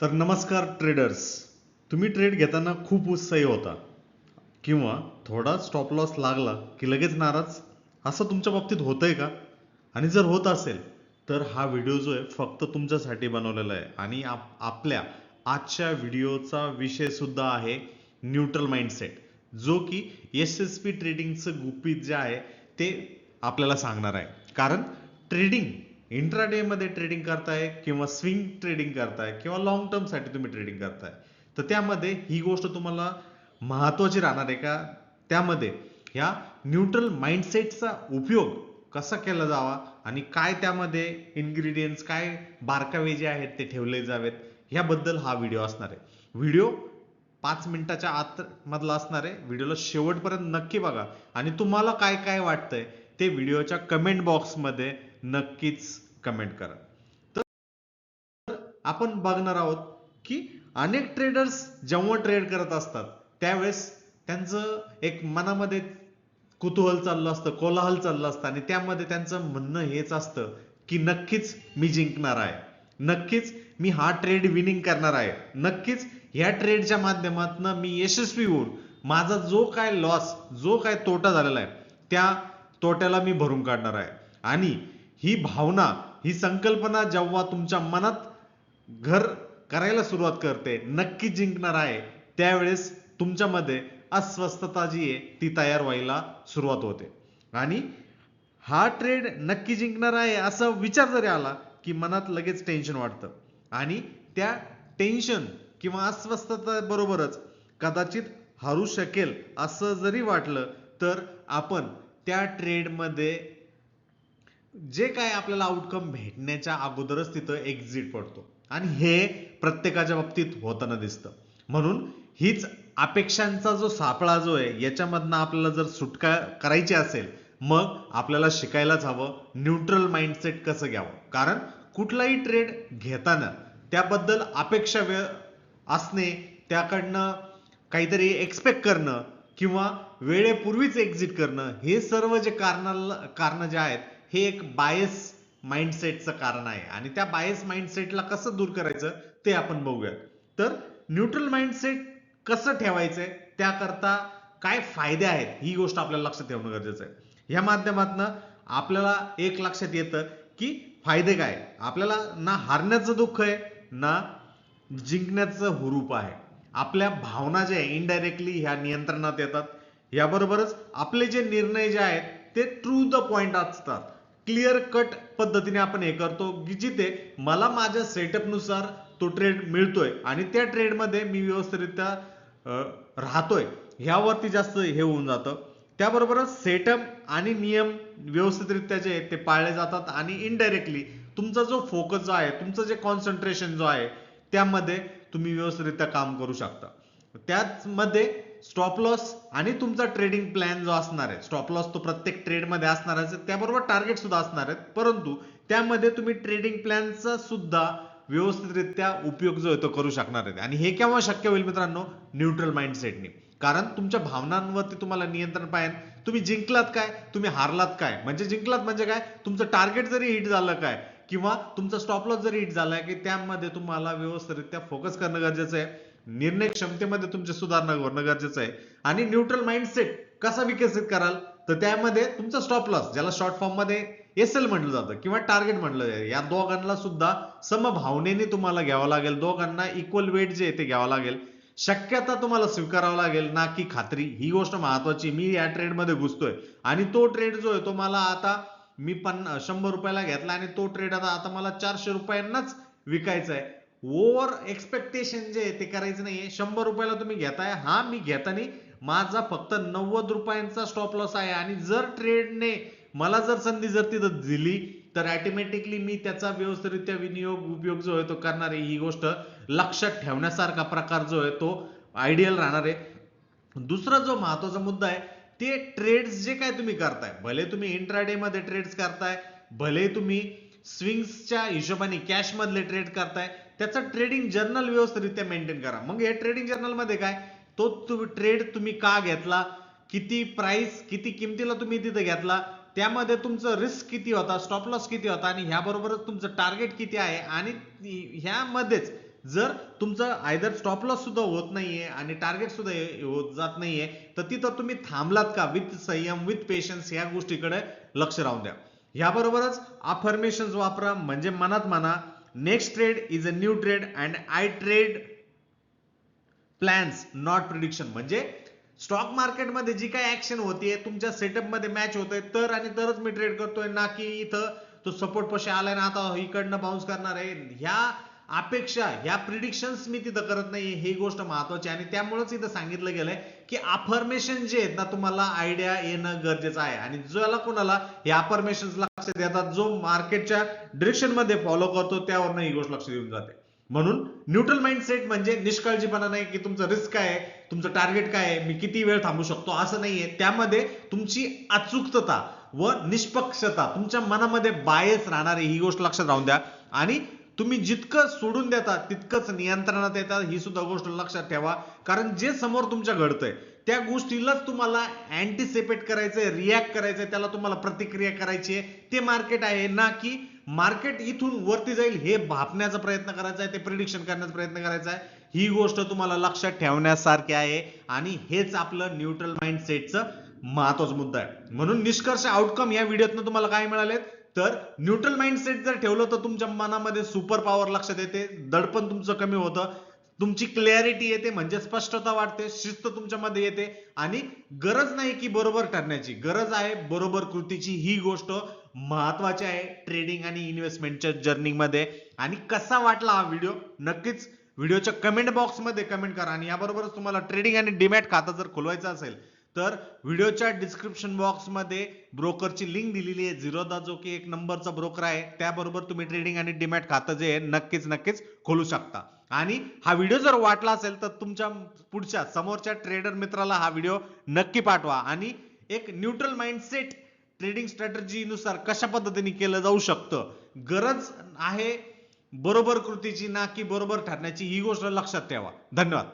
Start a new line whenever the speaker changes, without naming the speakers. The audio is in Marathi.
तर नमस्कार ट्रेडर्स तुम्ही ट्रेड घेताना खूप उत्साही होता. किंवा थोडा स्टॉप लॉस लागला की लगेच नाराज? असं तुमच्या बाबतीत होतंय का? आणि जर होत असेल तर हा व्हिडिओ जो आहे फक्त तुमच्यासाठी बनवलेला आहे. आणि आप आपल्या आजच्या व्हिडिओचा विषयसुद्धा आहे न्यूट्रल माइंडसेट जो की एस एस पी ट्रेडिंगचं गुपित जे आहे ते आपल्याला सांगणार आहे. कारण ट्रेडिंग इंट्राडे मध्ये ट्रेडिंग करताय किंवा स्विंग ट्रेडिंग करताय किंवा लॉंग टर्मसाठी तुम्ही ट्रेडिंग करताय. तर त्यामध्ये ही गोष्ट तुम्हाला महत्वाची राहणार आहे का? त्यामध्ये ह्या न्यूट्रल माइंडसेटचा उपयोग कसा केला जावा आणि काय त्यामध्ये इन्ग्रेडियंट्स काय बारकावे जे आहेत ते ठेवले जावेत ह्याबद्दल हा व्हिडिओ असणार आहे. व्हिडिओ पाच मिनिटाच्या आत मधला असणार आहे. व्हिडिओला शेवटपर्यंत नक्की बघा. आणि तुम्हाला काय काय वाटतंय ते व्हिडिओच्या कमेंट बॉक्समध्ये नक्कीच कमेंट करा. तर आपण बघणार आहोत की अनेक ट्रेडर्स जेव्हा ट्रेड करत असतात त्यावेळेस त्यांचं एक मनामध्ये कुतूहल चाललं असतं कोलाहल चाललं असतं आणि त्यामध्ये त्यांचं म्हणणं हेच असतं की नक्कीच मी जिंकणार आहे. नक्कीच मी हा ट्रेड विनिंग करणार आहे. नक्कीच ह्या ट्रेडच्या माध्यमातून मी यशस्वी होऊन माझा जो काय लॉस जो काय तोटा झालेला आहे त्या तोट्याला मी भरून काढणार आहे. आणि ही भावना ही संकल्पना जेव्हा तुमच्या मनात घर करायला सुरुवात करते नक्की जिंकणार आहे त्यावेळेस तुमच्यामध्ये अस्वस्थता जी आहे ती तयार व्हायला सुरुवात होते. आणि हा ट्रेड नक्की जिंकणार आहे असा विचार जरी आला की मनात लगेच टेन्शन वाटतं आणि त्या टेन्शन किंवा अस्वस्थता बरोबरच कदाचित हरू शकेल असं जरी वाटलं तर आपण त्या ट्रेडमध्ये जे काय आपल्याला आउटकम भेटण्याच्या अगोदरच तिथं एक्झिट पडतो. आणि हे प्रत्येकाच्या बाबतीत होताना दिसतं. म्हणून हीच अपेक्षांचा जो सापळा जो आहे याच्यामधनं आपल्याला जर सुटका करायची असेल मग आपल्याला शिकायलाच हवं. न्यूट्रल माइंडसेट कसं घ्यावं? कारण कुठलाही ट्रेड घेताना त्याबद्दल अपेक्षा व्य असणे त्याकडनं काहीतरी एक्सपेक्ट करणं किंवा वेळेपूर्वीच एक्झिट करणं हे सर्व जे कारण कारण जे आहेत हे एक बायस माइंडसेटचं कारण आहे. आणि त्या बायस माइंडसेटला कसं दूर करायचं ते आपण बघूयात. तर न्यूट्रल माइंडसेट कसं ठेवायचंय? त्याकरता काय फायदे आहेत? ही गोष्ट आपल्याला लक्षात ठेवणं गरजेचं आहे. ह्या माध्यमातनं आपल्याला एक लक्षात येतं की फायदे काय? आपल्याला ना हारण्याचं दुःख आहे ना जिंकण्याचं हुरूप आहे. आपल्या भावना ज्या आहे इनडायरेक्टली ह्या नियंत्रणात येतात. याबरोबरच आपले जे निर्णय जे आहेत ते ट्रू द पॉइंट असतात. क्लिअर कट पद्धतीने आपण हे करतो की जिथे मला माझ्या सेटअपनुसार तो ट्रेड मिळतोय आणि त्या ट्रेडमध्ये मी व्यवस्थितरित्या राहतोय. ह्यावरती जास्त हे होऊन जातं. त्याबरोबरच सेटअप आणि नियम व्यवस्थितरित्या जे ते पाळले जातात आणि इनडायरेक्टली तुमचा जो फोकस जो आहे तुमचं जे कॉन्सन्ट्रेशन जो आहे त्यामध्ये तुम्ही व्यवस्थितरित्या काम करू शकता. त्याचमध्ये स्टॉप लॉस आणि तुमचा ट्रेडिंग प्लॅन जो असणार आहे स्टॉप लॉस तो प्रत्येक ट्रेडमध्ये असणार आहे त्याबरोबर टार्गेट सुद्धा असणार आहेत. परंतु त्यामध्ये तुम्ही ट्रेडिंग प्लॅनचा सुद्धा व्यवस्थितरित्या उपयोग जो आहे तो करू शकणार आहे आणि हे केव्हा शक्य होईल मित्रांनो? न्यूट्रल माइंडसेटने कारण तुमच्या भावनांवरती तुम्हाला नियंत्रण पाहिजे. तुम्ही जिंकलात काय? तुम्ही हारलात काय? म्हणजे जिंकलात म्हणजे काय? तुमचं टार्गेट जरी हिट झालं काय किंवा तुमचा स्टॉप लॉस जरी हिट झाला की त्यामध्ये तुम्हाला व्यवस्थितरित्या फोकस करणं गरजेचं आहे. निर्णय क्षमतेमध्ये तुमची सुधारणा करणं गरजेचं आहे. आणि न्यूट्रल माइंडसेट कसा विकसित कराल? तर त्यामध्ये तुमचा स्टॉप लॉस ज्याला शॉर्ट फॉर्ममध्ये एस एल म्हटलं जातं किंवा टार्गेट म्हटलं जातं या दोघांना सुद्धा समभावनेने तुम्हाला घ्यावं लागेल. दोघांना इक्वल वेट जे आहे ते घ्यावं लागेल. शक्यता तुम्हाला स्वीकारावं लागेल ना की खात्री. ही गोष्ट महत्वाची. मी या ट्रेडमध्ये घुसतोय. आणि तो ट्रेड जो आहे तो मला आता मी पन्ना शंभर रुपयाला घेतला आणि तो ट्रेड आता आता मला चारशे रुपयांनाच विकायचा आहे. ओव्हर एक्सपेक्टेशन जे आहे ते करायचं नाहीये. शंभर रुपयाला तुम्ही घेताय. हा मी घेताना माझा फक्त नव्वद रुपयांचा स्टॉप लॉस आहे. आणि जर ट्रेडने मला जर संधी जर तिथं दिली तर ॲटोमॅटिकली मी त्याचा व्यवस्थितरित्या विनियोग उपयोग जो आहे तो करणार आहे. ही गोष्ट लक्षात ठेवण्यासारखा प्रकार जो आहे तो आयडियल राहणार आहे. दुसरा जो महत्त्वाचा मुद्दा आहे ते ट्रेड्स जे काय तुम्ही करताय. भले तुम्ही इंट्राडे मध्ये ट्रेड्स करताय भले तुम्ही स्विंग्सच्या हिशोबाने कॅशमधले ट्रेड करताय त्याचा ट्रेडिंग जर्नल व्यवस्थितरित्या मेंटेन करा. मग हे ट्रेडिंग जर्नलमध्ये काय? तो ट्रेड तुम्ही का घेतला? किती प्राइस किती किमतीला तुम्ही तिथं घेतला? त्यामध्ये तुमचं रिस्क किती होता? स्टॉप लॉस किती होता? आणि ह्याबरोबरच तुमचं टार्गेट किती आहे? आणि ह्यामध्येच जर तुमचं आयदर स्टॉप लॉस सुद्धा होत नाहीये आणि टार्गेट सुद्धा होत जात नाहीये तर तिथं तुम्ही थांबलात का? विथ संयम विथ पेशन्स या गोष्टीकडे लक्ष राहून द्या. ह्याबरोबरच अफर्मेशन्स वापरा म्हणजे मनात म्हणा next trade is a new trade and I trade plans not prediction म्हणजे स्टॉक मार्केटमध्ये जी काही ऍक्शन होतीये तुमच्या सेटअपमध्ये मॅच होतंय तर आणि तरच मी ट्रेड करतोय ना की इथं तो सपोर्ट पशे आलाय ना आता इकडनं बाउन्स करणार आहे. ह्या अपेक्षा ह्या प्रिडिक्शन्स मी तिथं करत नाही ही गोष्ट महत्वाची आहे. आणि त्यामुळेच इथं सांगितलं गेलंय की अफर्मेशन जे आहेत ना तुम्हाला आयडिया येणं गरजेचं आहे. आणि ज्याला कोणाला हे अफर्मेशन लक्ष देतात जो मार्केटच्या डिरेक्शनमध्ये फॉलो करतो त्यावरनं ही गोष्ट लक्ष देऊन जाते. म्हणून न्यूट्रल माइंडसेट म्हणजे निष्काळजीपणा नाही की तुमचं रिस्क काय आहे तुमचं टार्गेट काय आहे मी किती वेळ थांबू शकतो असं नाहीये. त्यामध्ये तुमची अचूकता व निष्पक्षता तुमच्या मनामध्ये बायस राहणारी ही गोष्ट लक्षात राहून द्या. आणि तुम्ही जितकं सोडून देता तितकंच नियंत्रणात येतात. ही सुद्धा गोष्ट लक्षात ठेवा. कारण जे समोर तुमच्या घडतंय त्या गोष्टीलाच तुम्हाला अँटिसिपेट करायचंय रिॲक्ट करायचंय त्याला तुम्हाला प्रतिक्रिया करायची आहे. ते मार्केट आहे ना की मार्केट इथून वरती जाईल हे भापण्याचा प्रयत्न करायचा आहे ते प्रिडिक्शन करण्याचा प्रयत्न करायचा आहे. ही गोष्ट तुम्हाला लक्षात ठेवण्यासारखी आहे आणि हेच आपलं न्यूट्रल माइंडसेटचं महत्त्वाचा मुद्दा आहे. म्हणून निष्कर्ष आउटकम या व्हिडिओतनं तुम्हाला काय मिळालेत? तर न्यूट्रल माइंडसेट जर ठेवलं तर तुमच्या मनामध्ये सुपर पॉवर लक्षात येते. दडपण तुमचं कमी होतं. तुमची क्लॅरिटी येते म्हणजे स्पष्टता वाटते शिस्त तुमच्यामध्ये येते. आणि गरज नाही की बरोबर ठरण्याची. गरज आहे बरोबर कृतीची ही गोष्ट महत्वाची आहे ट्रेडिंग आणि इन्व्हेस्टमेंटच्या जर्नीमध्ये आणि कसा वाटला हा व्हिडिओ नक्कीच व्हिडिओच्या कमेंट बॉक्समध्ये कमेंट करा. आणि याबरोबरच तुम्हाला ट्रेडिंग आणि डिमॅट खातं जर खोलवायचं असेल तर व्हिडिओच्या डिस्क्रिप्शन बॉक्समध्ये ब्रोकरची लिंक दिलेली आहे. झिरोदा जो की एक नंबरचा ब्रोकर आहे त्याबरोबर तुम्ही ट्रेडिंग आणि डिमॅट खातं जे आहे नक्कीच नक्कीच खोलू शकता. आणि हा व्हिडिओ जर वाटला असेल तर तुमच्या पुढच्या समोरच्या ट्रेडर मित्राला हा व्हिडिओ नक्की पाठवा. आणि एक न्यूट्रल माइंडसेट ट्रेडिंग स्ट्रॅटजीनुसार कशा पद्धतीने केलं जाऊ शकतं? गरज आहे बरोबर कृतीची ना की बरोबर ठरण्याची ही गोष्ट लक्षात ठेवा. धन्यवाद.